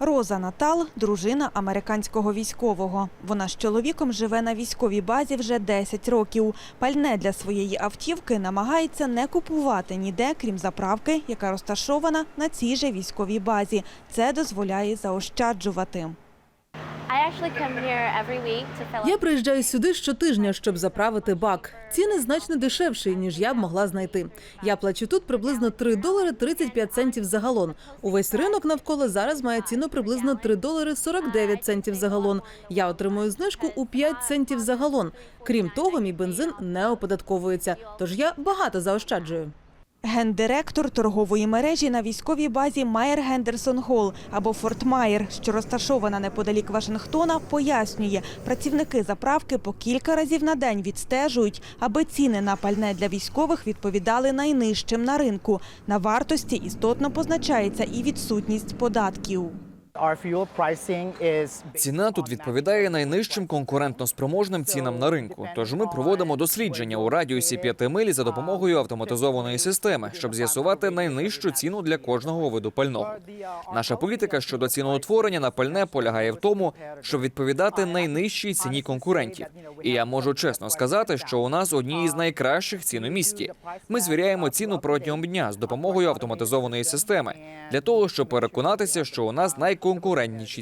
Роза Натал – дружина американського військового. Вона з чоловіком живе на військовій базі вже 10 років. Пальне для своєї автівки намагається не купувати ніде, крім заправки, яка розташована на цій же військовій базі. Це дозволяє заощаджувати. Я приїжджаю сюди щотижня, щоб заправити бак. Ціни значно дешевші, ніж я б могла знайти. Я плачу тут приблизно 3 долари 35 центів за галон. Увесь ринок навколо зараз має ціну приблизно 3 долари 49 центів за галон. Я отримую знижку у 5 центів за галон. Крім того, мій бензин не оподатковується, тож я багато заощаджую. Гендиректор торгової мережі на військовій базі Майер Гендерсон Холл або Форт Майер, що розташована неподалік Вашингтона, пояснює, працівники заправки по кілька разів на день відстежують, аби ціни на пальне для військових відповідали найнижчим на ринку. На вартості істотно позначається і відсутність податків. Ціна тут відповідає найнижчим конкурентноспроможним цінам на ринку. Тож ми проводимо дослідження у радіусі 5 милі за допомогою автоматизованої системи, щоб з'ясувати найнижчу ціну для кожного виду пального. Наша політика щодо ціноутворення на пальне полягає в тому, щоб відповідати найнижчій ціні конкурентів. І я можу чесно сказати, що у нас одні із найкращих цін у місті. Ми звіряємо ціну протягом дня з допомогою автоматизованої системи для того, щоб переконатися, що у нас найконкурентніші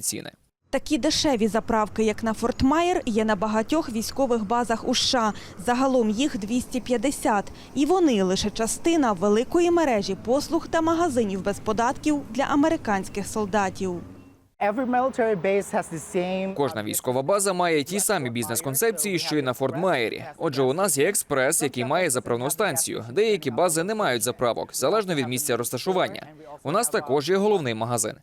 ціни. Такі дешеві заправки, як на Форт Майер, є на багатьох військових базах у США. Загалом їх 250. І вони лише частина великої мережі послуг та магазинів без податків для американських солдатів. Кожна військова база має ті самі бізнес-концепції, що й на Форт Майері. Отже, у нас є експрес, який має заправну станцію. Деякі бази не мають заправок, залежно від місця розташування. У нас також є головний магазин.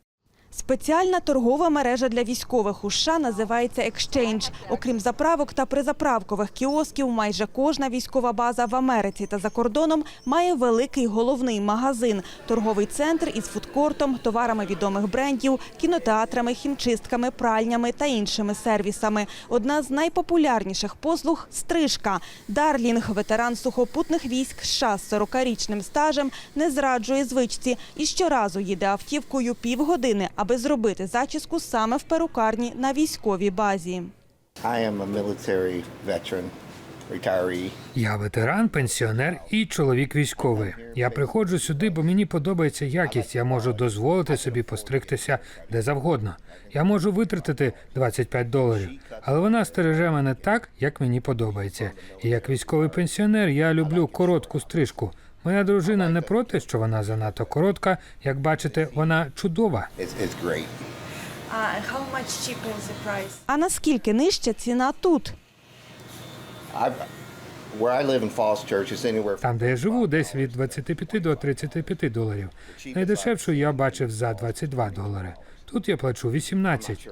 Спеціальна торгова мережа для військових у США називається Exchange. Окрім заправок та призаправкових кіосків, майже кожна військова база в Америці та за кордоном має великий головний магазин, торговий центр із фудкортом, товарами відомих брендів, кінотеатрами, хімчистками, пральнями та іншими сервісами. Одна з найпопулярніших послуг стрижка. Дарлінг, ветеран сухопутних військ США з 40-річним стажем, не зраджує звичці і щоразу їде автівкою півгодини, аби зробити зачіску саме в перукарні на військовій базі. Я ветеран, пенсіонер і чоловік військовий. Я приходжу сюди, бо мені подобається якість. Я можу дозволити собі постригтися де завгодно. Я можу витратити 25 доларів, але вона стереже мене так, як мені подобається. І як військовий пенсіонер я люблю коротку стрижку. Моя дружина не проти, що вона занадто коротка. Як бачите, вона чудова. А наскільки нижча ціна тут? Там, де я живу, десь від 25 до 35 доларів. Найдешевшу я бачив за 22 долари. Тут я плачу 18.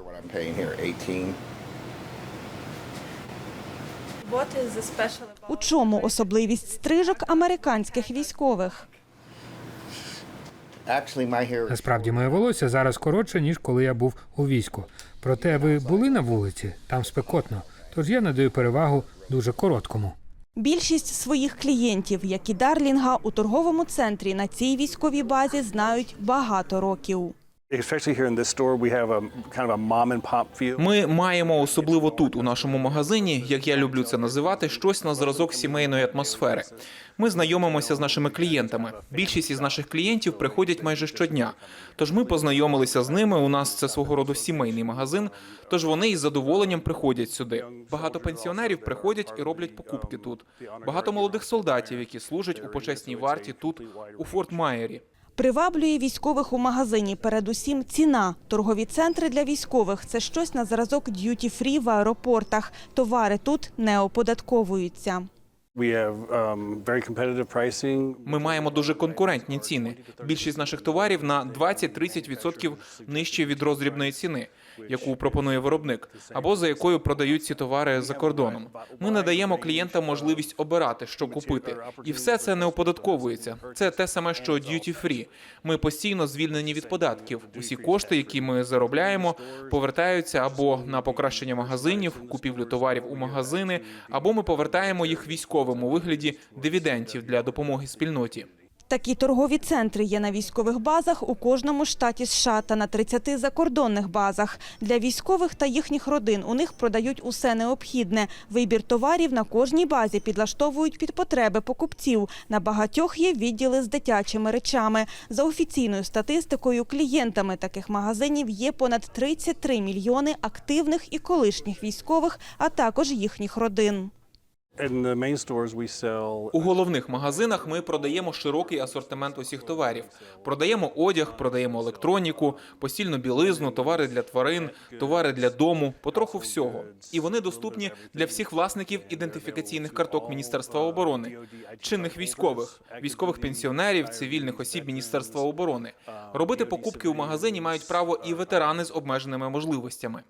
У чому особливість стрижок американських військових? Насправді моє волосся зараз коротше, ніж коли я був у війську. Проте ви були на вулиці, там спекотно. Тож я надаю перевагу дуже короткому. Більшість своїх клієнтів, як і Дарлінга, у торговому центрі на цій військовій базі знають багато років. Ми маємо особливо тут, у нашому магазині, як я люблю це називати, щось на зразок сімейної атмосфери. Ми знайомимося з нашими клієнтами. Більшість із наших клієнтів приходять майже щодня. Тож ми познайомилися з ними. У нас це свого роду сімейний магазин. Тож вони із задоволенням приходять сюди. Багато пенсіонерів приходять і роблять покупки тут. Багато молодих солдатів, які служать у почесній варті тут, у Форт Майері. Приваблює військових у магазині передусім ціна. Торгові центри для військових – це щось на зразок д'юті-фрі в аеропортах. Товари тут не оподатковуються. Um. Ми маємо дуже конкурентні ціни. Більшість наших товарів на 20-30% нижче від роздрібної ціни, яку пропонує виробник, або за якою продають ці товари за кордоном. Ми надаємо клієнтам можливість обирати, що купити, і все це не оподатковується. Це те саме, що duty free. Ми постійно звільнені від податків. Усі кошти, які ми заробляємо, повертаються або на покращення магазинів, купівлю товарів у магазини, або ми повертаємо їх військовим у вигляді дивідендів для допомоги спільноті. Такі торгові центри є на військових базах у кожному штаті США та на 30 закордонних базах. Для військових та їхніх родин у них продають усе необхідне. Вибір товарів на кожній базі підлаштовують під потреби покупців. На багатьох є відділи з дитячими речами. За офіційною статистикою, клієнтами таких магазинів є понад 33 мільйони активних і колишніх військових, а також їхніх родин. У головних магазинах ми продаємо широкий асортимент усіх товарів. Продаємо одяг, продаємо електроніку, постільну білизну, товари для тварин, товари для дому, потроху всього. І вони доступні для всіх власників ідентифікаційних карток Міністерства оборони, чинних військових, військових пенсіонерів, цивільних осіб Міністерства оборони. Робити покупки у магазині мають право і ветерани з обмеженими можливостями.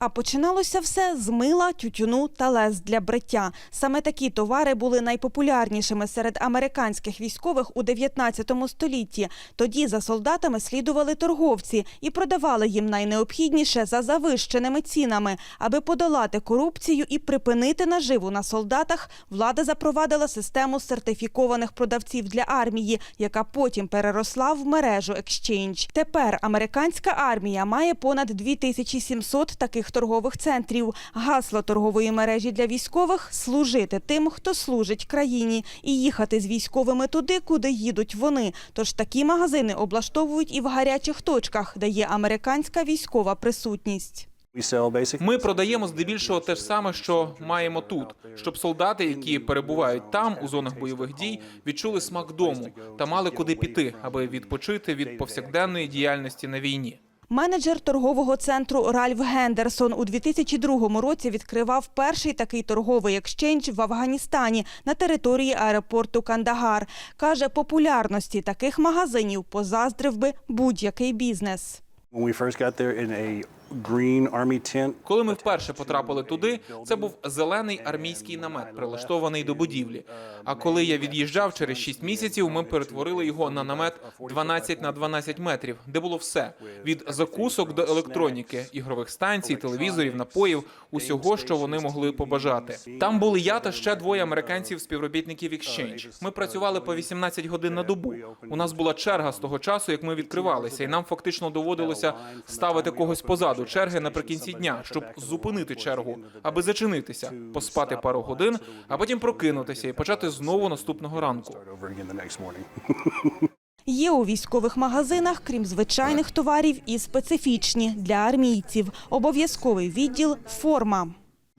А починалося все з мила, тютюну та лез для бриття. Саме такі товари були найпопулярнішими серед американських військових у 19 столітті. Тоді за солдатами слідували торговці і продавали їм найнеобхідніше за завищеними цінами. Аби подолати корупцію і припинити наживу на солдатах, влада запровадила систему сертифікованих продавців для армії, яка потім переросла в мережу Exchange. Тепер американська армія має понад 2700 таких торгових центрів. Гасло торгової мережі для військових служити тим, хто служить країні, і їхати з військовими туди, куди їдуть вони. Тож такі магазини облаштовують і в гарячих точках, де є американська військова присутність. Ми продаємо здебільшого те ж саме, що маємо тут, щоб солдати, які перебувають там у зонах бойових дій, відчули смак дому та мали куди піти, аби відпочити від повсякденної діяльності на війні. Менеджер торгового центру Ральф Гендерсон у 2002 році відкривав перший такий торговий екшенж в Афганістані на території аеропорту Кандагар. Каже, популярності таких магазинів позаздрив би будь-який бізнес. Коли ми вперше потрапили туди, це був зелений армійський намет, прилаштований до будівлі. А коли я від'їжджав через 6 місяців, ми перетворили його на намет 12 на 12 метрів, де було все від закусок до електроніки, ігрових станцій, телевізорів, напоїв, усього, що вони могли побажати. Там були я та ще двоє американців співробітників Exchange. Ми працювали по 18 годин на добу. У нас була черга з того часу, як ми відкривалися, і нам фактично доводилося ставити когось позаду черги наприкінці дня, щоб зупинити чергу, аби зачинитися, поспати пару годин, а потім прокинутися і почати знову наступного ранку. Є у військових магазинах, крім звичайних товарів, і специфічні для армійців. Обов'язковий відділ форма.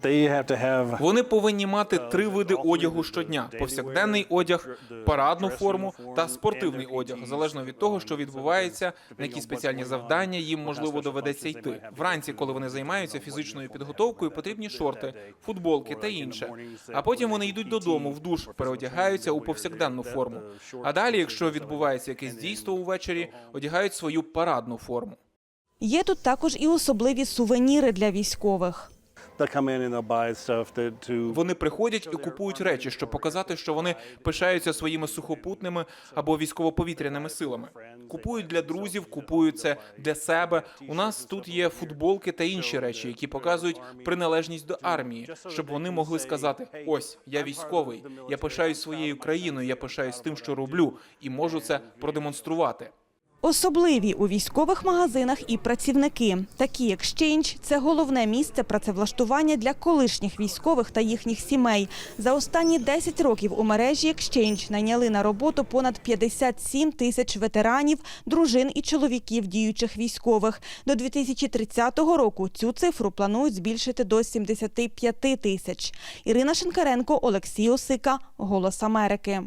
They have to have Вони повинні мати три види одягу щодня: повсякденний одяг, парадну форму та спортивний одяг, залежно від того, що відбувається, на які спеціальні завдання їм можливо доведеться йти. Вранці, коли вони займаються фізичною підготовкою, потрібні шорти, футболки та інше. А потім вони йдуть додому в душ, переодягаються у повсякденну форму. А далі, якщо відбувається якесь дійство увечері, одягають свою парадну форму. Є тут також і особливі сувеніри для військових. Вони приходять і купують речі, щоб показати, що вони пишаються своїми сухопутними або військово-повітряними силами. Купують для друзів, купують це для себе. У нас тут є футболки та інші речі, які показують приналежність до армії, щоб вони могли сказати: ось я військовий, я пишаюсь своєю країною, я пишаюсь тим, що роблю, і можу це продемонструвати. Особливі у військових магазинах і працівники. Такі Exchange – це головне місце працевлаштування для колишніх військових та їхніх сімей. За останні 10 років у мережі Exchange найняли на роботу понад 57 тисяч ветеранів, дружин і чоловіків діючих військових. До 2030 року цю цифру планують збільшити до 75 тисяч. Ірина Шинкаренко, Олексій Осика, Голос Америки.